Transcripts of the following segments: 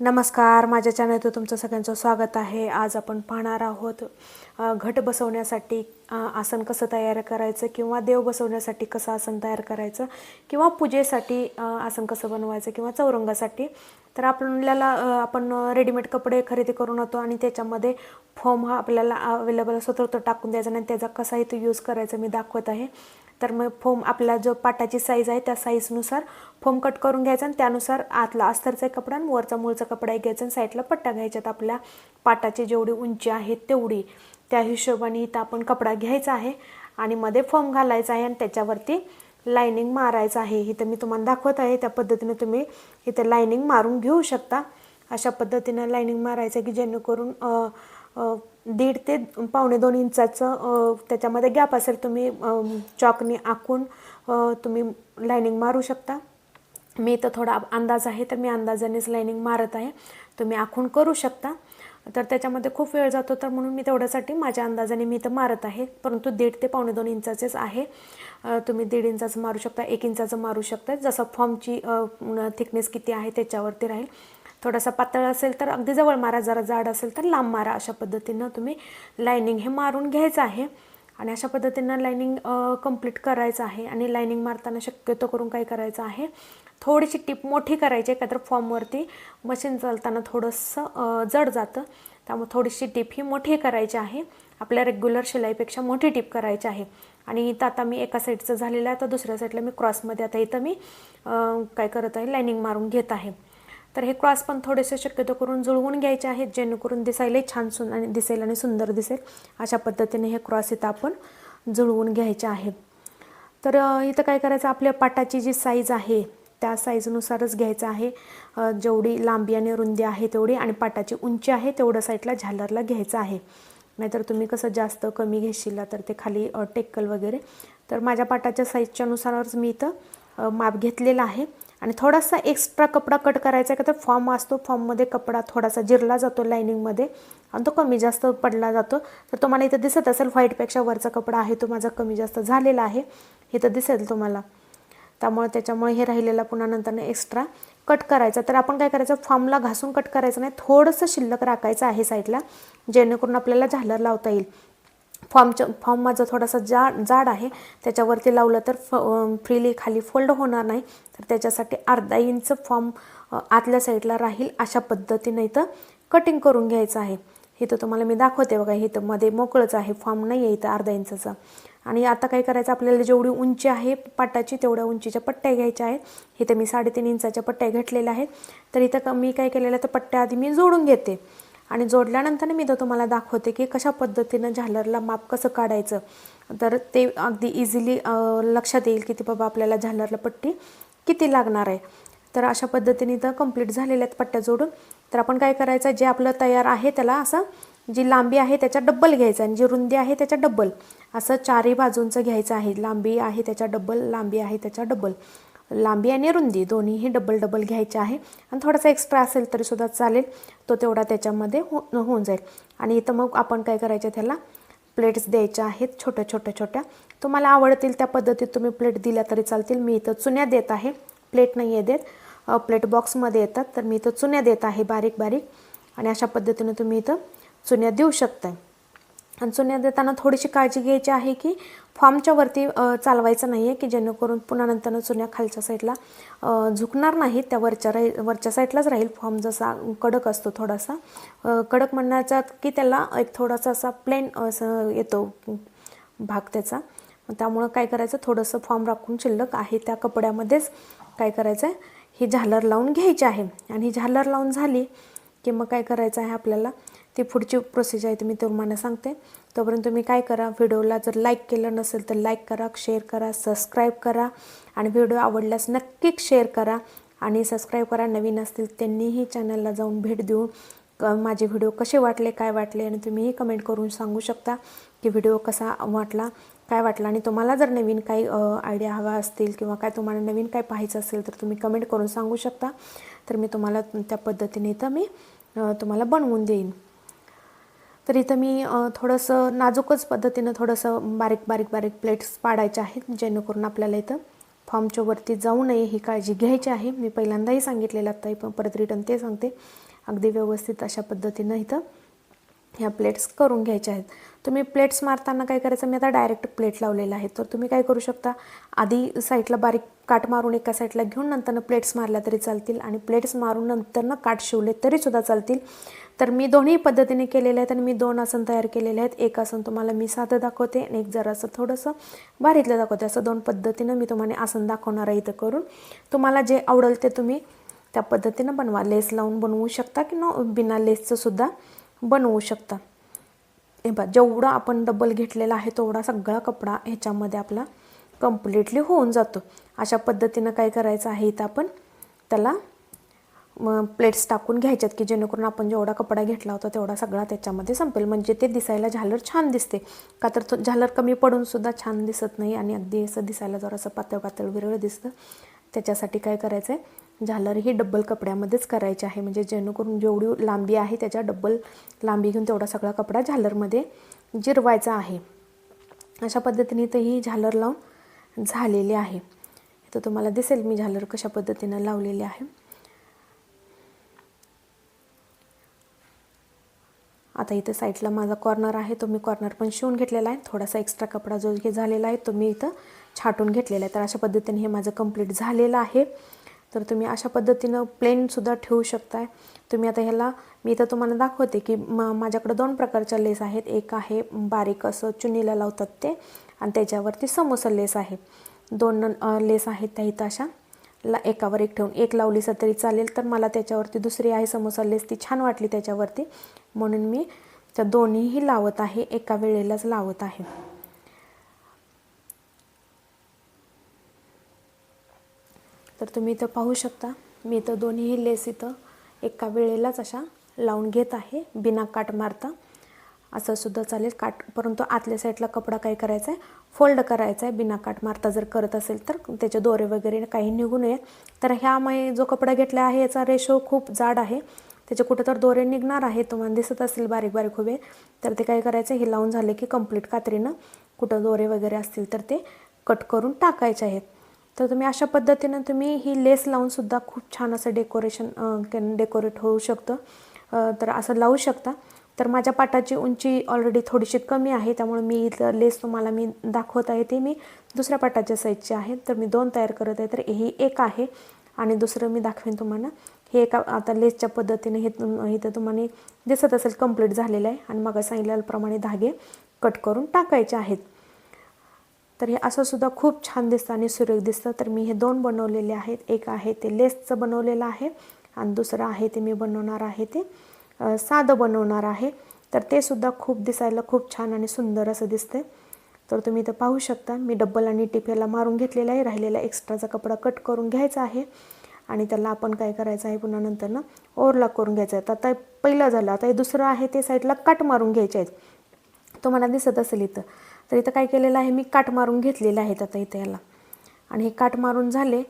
नमस्कार माझ्या चॅनलवर तुमचं सगळ्यांचं स्वागत आहे. आज आपण पाहणार आहोत घट बसवण्यासाठी आसन कसं तयार करायचं किंवा देव बसवण्यासाठी कसं आसन तयार करायचं किंवा पूजेसाठी आसन कसं बनवायचं किंवा चौरंगासाठी. तर आपल्याला आपण रेडीमेड कपडे खरेदी करून आणतो आणि त्याच्यामध्ये फॉर्म हा आपल्याला अवेलेबल असतो तर तो टाकून द्यायचा आणि त्याचा कसाही तो यूज करायचा मी दाखवत आहे. तर मग फोम आपला जो पाटाची साईज आहे त्या साईजनुसार फोम कट करून घ्यायचा आणि त्यानुसार आतला अस्तरचा कपडा आणि वरचा मूळचा कपडा घ्यायचा आणि साईडला पट्ट्या घ्यायच्यात. आपल्या पाटाची जेवढी उंची आहे तेवढी. त्या हिशोबाने इथं आपण कपडा घ्यायचा आहे आणि मध्ये फोम घालायचा आहे आणि त्याच्यावरती लायनिंग मारायचं आहे. इथं मी तुम्हाला दाखवत आहे त्या पद्धतीने तुम्ही इथं लायनिंग मारून घेऊ शकता. अशा पद्धतीनं लायनिंग मारायचं की जेणेकरून दीड ते पावणे दोन इंचाचं त्याच्यामध्ये गॅप असेल तुम्ही चॉकने आखून तुम्ही लायनिंग मारू शकता. मी इथं थोडा अंदाज आहे तर मी अंदाजानेच लायनिंग मारत आहे. तुम्ही आखून करू शकता. तर त्याच्यामध्ये खूप वेळ जातो तर म्हणून मी तेवढ्यासाठी माझ्या अंदाजाने मी इथं मारत आहे. परंतु दीड ते पावणे दोन इंचाचेच आहे. तुम्ही दीड इंचाचं मारू शकता एक इंचाचं मारू शकता. जसं फॉर्मची थिकनेस किती आहे त्याच्यावरती राहील. थोडासा पातळ असेल तर अगदी जवळ मारा जरा जाड असेल तर लांब मारा. अशा पद्धतीनं तुम्ही लायनिंग हे मारून घ्यायचं आहे. आणि अशा पद्धतीनं लायनिंग कंप्लीट करायचं आहे. आणि लायनिंग मारताना शक्यतो करून काय करायचं आहे? थोडीशी टीप मोठी करायची आहे का फॉर्मवरती मशीन चालताना थोडंसं जड जातं. त्यामुळे थोडीशी टीप ही मोठी करायची आहे. आपल्या रेग्युलर शिलाईपेक्षा मोठी टीप करायची आहे. आणि इथं आता मी एका साईडचं झालेलं आहे. तर दुसऱ्या साईडला मी क्रॉसमध्ये आता इथं मी काय करत आहे? लायनिंग मारून घेत आहे. तर हे क्रॉस पण थोडेसे शक्यतो करून जुळवून घ्यायचे आहेत जेणेकरून दिसायला छान सुन आणि दिसेल आणि सुंदर दिसेल. अशा पद्धतीने हे क्रॉस इथं आपण जुळवून घ्यायचे आहे तर इथं काय करायचं? आपल्या पाटाची जी साईज आहे त्या साईजनुसारच घ्यायचं आहे. जेवढी लांबी आणि रुंदी आहे तेवढी आणि पाटाची उंची आहे तेवढं साईडला झालरला घ्यायचं आहे. नाहीतर तुम्ही कसं जास्त कमी घेशील तर ते खाली टेक्कल वगैरे. तर माझ्या पाटाच्या साईजच्यानुसारच मी इथं माप घेतलेला आहे. आणि थोडासा एक्स्ट्रा कपडा कट करायचा आहे का तर फॉर्म असतो फॉर्ममध्ये कपडा थोडासा जिरला जातो लायनिंगमध्ये आणि तो कमी जास्त पडला जातो. तर तुम्हाला इथं दिसत असेल व्हाईटपेक्षा वरचा कपडा आहे तो माझा कमी जास्त झालेला आहे. इथं दिसेल तुम्हाला. त्यामुळे त्याच्यामुळे हे राहिलेला पुन्हा नंतरनं एक्स्ट्रा कट करायचा. तर आपण काय करायचं? फॉर्मला घासून कट करायचं नाही. थोडंसं शिल्लक राखायचं आहे साईडला जेणेकरून आपल्याला झालर लावता येईल. फॉर्मच्या फॉर्म माझा थोडासा जा जाड आहे. त्याच्यावरती लावलं तर फ फ्रीली खाली फोल्ड होणार नाही. तर त्याच्यासाठी अर्धा इंच फॉर्म आतल्या साईडला राहील अशा पद्धतीने इथं कटिंग करून घ्यायचं आहे. इथं तुम्हाला मी दाखवते बघा इथं मध्ये मोकळंच आहे. फॉर्म नाही आहे इथं अर्धा इंचाचा. आणि आता काय करायचं आपल्याला जेवढी उंची आहे पाटाची तेवढ्या उंचीच्या पट्ट्या घ्यायच्या आहेत. इथं मी साडेतीन इंचाच्या पट्ट्या घेतलेल्या आहेत. तर इथं मी काय केलेलं तर पट्ट्या आधी मी जोडून घेते. आणि जोडल्यानंतर मी तर तुम्हाला दाखवते की कशा पद्धतीनं झालरला माप कसं काढायचं. तर ते अगदी इझिली लक्षात येईल की ती बाबा आपल्याला झालरला पट्टी किती लागणार आहे. तर अशा पद्धतीने तर कंप्लीट झालेल्या आहेत पट्ट्या जोडून. तर आपण काय करायचं जे आपलं तयार आहे त्याला असं जी लांबी आहे त्याच्या डब्बल घ्यायचं आणि जी रुंदी आहे त्याच्या डब्बल असं चारही बाजूंचं घ्यायचं आहे. लांबी आहे त्याच्या डब्बल लांबी आहे त्याच्या डब्बल लांबी आणि रुंदी दोन्हीही डबल डबल घ्यायचे आहे. आणि थोडासा एक्स्ट्रा असेल तरीसुद्धा चालेल. तो तेवढा त्याच्यामध्ये हो होऊन जाईल. आणि इथं मग आपण काय करायचं त्याला? प्लेट्स द्यायच्या आहेत छोट्या छोट्या छोट्या. तुम्हाला आवडतील त्या पद्धतीत तुम्ही प्लेट दिल्या तरी चालतील. मी इथं चुन्या देत आहे. प्लेट नाही आहे देत प्लेट बॉक्समध्ये येतात. तर मी इथं चुन्या देत आहे बारीक बारीक. आणि अशा पद्धतीने तुम्ही इथं चुन्या देऊ शकता आणि चुन्या देताना थोडीशी काळजी घ्यायची आहे की फॉर्मच्या वरती चालवायचं नाही आहे की जेणेकरून पुन्हा नंतर चुन्या खालच्या साईडला झुकणार नाहीत. त्या वरच्या राही वरच्या साईडलाच राहील फॉर्म जसा कडक असतो थोडासा. कडक म्हणण्याचा की त्याला एक थोडासा असा प्लेन असं येतो भाग त्याचा. त्यामुळं काय करायचं? थोडंसं फॉर्म राखून शिल्लक आहे त्या कपड्यामध्येच काय करायचं आहे ही झालर लावून घ्यायची आहे. आणि ही झालर लावून झाली की मग काय करायचं आहे आपल्याला? ती पुढची प्रोसेस आहे ती मी तुम्हाला सांगते. तोपर्यंत तुम्ही काय करा व्हिडिओला जर लाईक केलं नसेल तर लाईक करा शेअर करा सबस्क्राईब करा आणि व्हिडिओ आवडल्यास नक्कीच शेअर करा आणि सबस्क्राईब करा. नवीन असतील त्यांनीही चॅनलला जाऊन भेट देऊन माझे व्हिडिओ कसे वाटले काय वाटले आणि तुम्हीही कमेंट करून सांगू शकता की व्हिडिओ कसा वाटला काय वाटला. आणि तुम्हाला जर नवीन काही आयडिया हवा असतील किंवा काय तुम्हाला नवीन काय पाहायचं असेल तर तुम्ही कमेंट करून सांगू शकता. तर मी तुम्हाला त्या पद्धतीने इथं मी तुम्हाला बनवून देईन. तर इथं मी थोडंसं नाजूकच पद्धतीनं थोडंसं बारीक बारीक बारीक प्लेट्स पाडायच्या आहेत जेणेकरून आपल्याला इथं फॉर्मच्या वरती जाऊ नये ही काळजी घ्यायची आहे. मी पहिल्यांदाही सांगितलेलं आत्ताही पण परत रिटर्न ते सांगते. अगदी व्यवस्थित अशा पद्धतीनं इथं ह्या प्लेट्स करून घ्यायच्या आहेत. तुम्ही प्लेट्स मारताना काय करायचं मी आता डायरेक्ट प्लेट लावलेलं आहे. तर तुम्ही काय करू शकता आधी साईडला बारीक काट मारून एका साईडला घेऊन नंतरनं प्लेट्स मारल्या तरी चालतील आणि प्लेट्स मारून नंतरनं काट शिवले तरीसुद्धा चालतील. तर मी दोन्ही पद्धतीने केलेले आहेत आणि मी दोन आसन तयार केलेले आहेत. एक आसन तुम्हाला मी साधं दाखवते आणि एक जरासं थोडंसं बारीतलं दाखवते. असं दोन पद्धतीनं मी तुम्हाला आसन दाखवणार आहे इथं करून. तुम्हाला जे आवडेल ते तुम्ही त्या पद्धतीनं बनवा. लेस लावून बनवू शकता किंवा बिना लेसचं सुद्धा बनवू शकता. हे बा जेवढा आपण डबल घेतलेला आहे तेवढा सगळा कपडा ह्याच्यामध्ये आपला कम्प्लिटली होऊन जातो. अशा पद्धतीनं काय करायचं आहे इथं आपण त्याला प्लेट्स टाकून घ्यायच्यात की जेणेकरून आपण जेवढा कपडा घेतला होता तेवढा सगळा त्याच्यामध्ये संपेल. म्हणजे ते दिसायला झालर छान दिसते. का तर तो झालर कमी पडून सुद्धा छान दिसत नाही आणि अगदी असं दिसायला जरासं पातळ पातळ विरळ दिसतं. त्याच्यासाठी काय करायचं आहे झालर ही डब्बल कपड्यामध्येच करायची आहे. म्हणजे जेणेकरून जेवढी लांबी आहे त्याच्या डब्बल लांबी घेऊन तेवढा सगळा कपडा झालरमध्ये जिरवायचा आहे. अशा पद्धतीने तर ही झालर लावून झालेली आहे. तर तुम्हाला दिसेल मी झालर कशा पद्धतीनं लावलेली आहे. आता इथं साईडला माझा कॉर्नर आहे तो मी कॉर्नर पण शिवून घेतलेला आहे. थोडासा एक्स्ट्रा कपडा जो घे झालेला आहे तो मी इथं छाटून घेतलेला आहे. तर अशा पद्धतीने हे माझं कंप्लीट झालेलं आहे. तर तुम्ही अशा पद्धतीनं प्लेनसुद्धा ठेवू शकताय. तुम्ही आता ह्याला मी इथं तुम्हाला दाखवते की म माझ्याकडं दोन प्रकारच्या लेस आहेत. एक आहे बारीक असं चुनीला लावतात ते आणि त्याच्यावरती समोसा लेस आहे. दोन लेस आहेत त्या इथं अशा. ला एकावर एक ठेवून एक लावलीस तरी चालेल तर मला त्याच्यावरती दुसरी आहे समोसा लेस ती छान वाटली त्याच्यावरती. म्हणून मी त्या दोन्हीही लावत आहे एका वेळेलाच लावत आहे. तर तुम्ही इथं पाहू शकता मी इथं दोन्हीही लेस इथं एका वेळेलाच अशा लावून घेत आहे बिना काट मारता. असं सुद्धा चालेल. काट परंतु आतल्या साईडला कपडा काय करायचा आहे फोल्ड करायचा आहे बिना काट मारता जर करत असेल तर त्याचे दोरे वगैरे काही निघू नये तर ह्यामुळे जो कपडा घेतला आहे याचा रेशो खूप जाड आहे. त्याचे कुठं तर दोरे निघणार आहे तुम्हाला दिसत असेल बारीक बारीक उभे. तर ते काय करायचं हे लावून झाले की कंप्लीट कात्रीनं कुठं दोरे वगैरे असतील तर ते कट करून टाकायचे आहेत. तर तुम्ही अशा पद्धतीनं तुम्ही ही लेस लावूनसुद्धा खूप छान असं डेकोरेशन डेकोरेट होऊ शकतं. तर असं लावू शकता. तर माझ्या पाटाची उंची ऑलरेडी थोडीशी कमी आहे त्यामुळे मी इथं लेस तुम्हाला मी दाखवत आहे ते मी दुसऱ्या पाटाच्या साईजचे आहे. तर मी दोन तयार करत आहे तर ही एक आहे आणि दुसरं मी दाखवेन तुम्हाला. हे एका आता लेसच्या पद्धतीने हे इथं तुम्हाला दिसत असेल कंप्लीट झालेलं आहे आणि मग सांगितल्याप्रमाणे धागे कट करून टाकायचे आहेत. तर हे असं सुद्धा खूप छान दिसतं आणि सुरेख दिसतं. तर मी हे दोन बनवलेले आहेत. एक आहे ते लेसचं बनवलेलं आहे आणि दुसरं आहे ते मी बनवणार आहे ते. साधं बनवणार आहे. तर ते सुद्धा खूप दिसायला खूप छान आणि सुंदर असं दिसतंय. तर तुम्ही इथं पाहू शकता मी डब्बल आणि टिपेला मारून घेतलेला आहे. राहिलेला एक्स्ट्राचा कपडा कट करून घ्यायचा आहे. आणि त्याला आपण काय करायचं आहे पुन्हा नंतर ना ओरला करून घ्यायचा आहे. आता पहिलं झालं आता हे दुसरं आहे ते साईडला काट मारून घ्यायचे आहेत. तुम्हाला दिसत असेल इथं. तर इथं काय केलेलं आहे मी काट मारून घेतलेलं आहेत आता इथं याला. आणि हे काट मारून झाले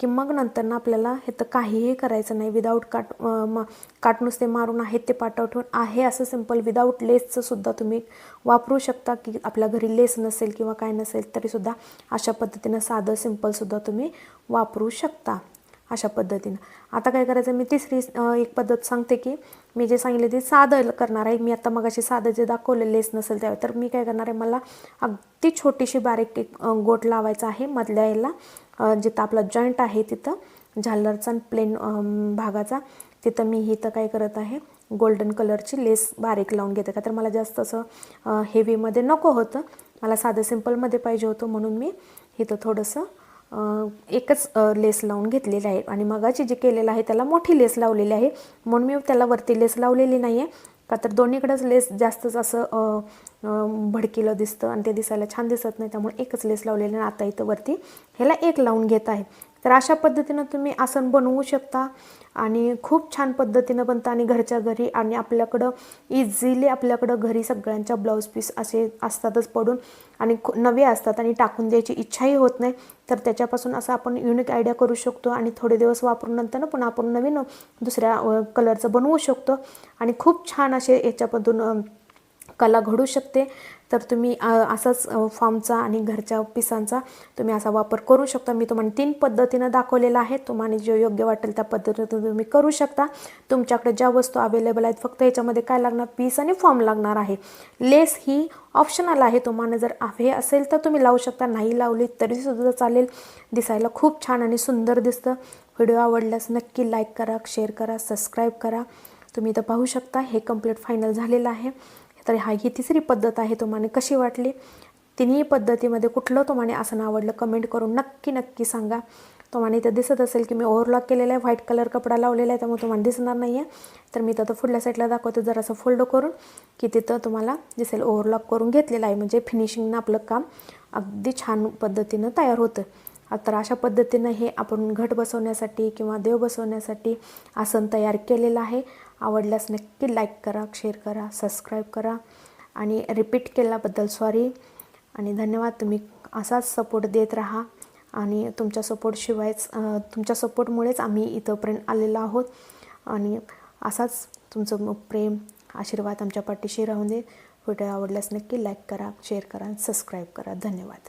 की मग नंतरनं आपल्याला हे तर काहीही करायचं नाही. विदाऊट काट म काट नुसते मारून आहेत ते पाठव ठेवून आहे असं सिंपल विदाऊट लेसचं सुद्धा तुम्ही वापरू शकता की आपल्या घरी लेस नसेल किंवा काय नसेल तरीसुद्धा अशा पद्धतीनं साधं सिम्पलसुद्धा तुम्ही वापरू शकता अशा पद्धतीनं. आता काय करायचं मी तिसरी एक पद्धत सांगते की मी जे सांगितले ते साधं करणार आहे. मी आता मगाशी साधं जे दाखवले लेस नसेल त्यावेळी तर मी काय करणार आहे मला अगदी छोटीशी बारीक एक गोट लावायचा आहे मधल्या याला. जिथं आपला जॉईंट आहे तिथं झालरचा प्लेन भागाचा तिथं मी इथं काय करत आहे गोल्डन कलरची लेस बारीक लावून घेते. का तर मला जास्त असं हेवीमध्ये नको होतं. मला साधं सिम्पलमध्ये पाहिजे होतं म्हणून मी इथं थोडंसं एकच लेस लावून घेतलेलं आहे. आणि मगाची जे केलेलं आहे त्याला मोठी लेस लावलेली आहे. म्हणून मी त्याला वरती लेस लावलेली नाही आहे का तर दोन्हीकडेच लेस जास्तच असं भडकिलं दिसतं आणि ते दिसायला छान दिसत नाही. त्यामुळे एकच लेस लावलेलं आता इथं वरती ह्याला एक लावून घेत आहे. तर अशा पद्धतीनं तुम्ही आसन बनवू शकता. आणि खूप छान पद्धतीनं बनतं आणि घरच्या घरी आणि आपल्याकडं इझिली आपल्याकडं घरी सगळ्यांच्या ब्लाऊज पीस असे असतातच पडून आणि नवे असतात आणि टाकून द्यायची इच्छाही होत नाही. तर त्याच्यापासून असं आपण युनिक आयडिया करू शकतो आणि थोडे दिवस वापरून नंतर ना पुन्हा आपण नवीन दुसऱ्या कलरचं बनवू शकतो. आणि खूप छान असे याच्यामधून कला घडू शकते. तर तुम्ही असाच फॉर्मचा आणि घरच्या पिसांचा तुम्ही असा वापर करू शकता. मी तुम्हाला तीन पद्धतीनं दाखवलेला आहे. तुम्हाला जे योग्य वाटेल त्या पद्धतीनं तुम्ही करू शकता. तुमच्याकडे ज्या वस्तू अवेलेबल आहेत फक्त याच्यामध्ये काय लागणार? पीस आणि फॉर्म लागणार आहे. लेस ही ऑप्शनल आहे. तुम्हाला जर हे असेल तर तुम्ही लावू शकता. नाही लावली तरीसुद्धा चालेल. दिसायला खूप छान आणि सुंदर दिसतं. व्हिडिओ आवडल्यास नक्की लाईक करा शेअर करा सबस्क्राईब करा. तुम्ही इथं पाहू शकता. हे कंप्लीट फायनल झालेलं आहे. तर हा ही तिसरी पद्धत आहे तुम्हाला कशी वाटली? तिन्ही पद्धतीमध्ये कुठलं तुम्हाला आसन आवडलं कमेंट करून नक्की नक्की सांगा. तुम्हाला इथं दिसत असेल की मी ओव्हरलॉक केलेला आहे व्हाईट कलर कपडा लावलेला आहे त्यामुळे तुम्हाला दिसणार नाही आहे तर मी तर पुढल्या साईडला दाखवते जरासं फोल्ड करून की तिथं तुम्हाला दिसेल ओव्हरलॉक करून घेतलेलं आहे. म्हणजे फिनिशिंगनं आपलं काम अगदी छान पद्धतीनं तयार होतं. तर अशा पद्धतीनं हे आपण घट बसवण्यासाठी किंवा देव बसवण्यासाठी आसन तयार केलेलं आहे. आवडल्यास नक्की लाईक करा शेअर करा सबस्क्राईब करा. आणि रिपीट केल्याबद्दल सॉरी आणि धन्यवाद तुम्ही असाच सपोर्ट देत राहा. आणि तुमच्या सपोर्टशिवायच तुमच्या सपोर्टमुळेच आम्ही इथंपर्यंत आलेलो आहोत. आणि असाच तुमचं प्रेम आशीर्वाद आमच्या पाठीशी राहून दे. व्हिडिओ आवडल्यास नक्की लाईक करा शेअर करा सबस्क्राईब करा. धन्यवाद.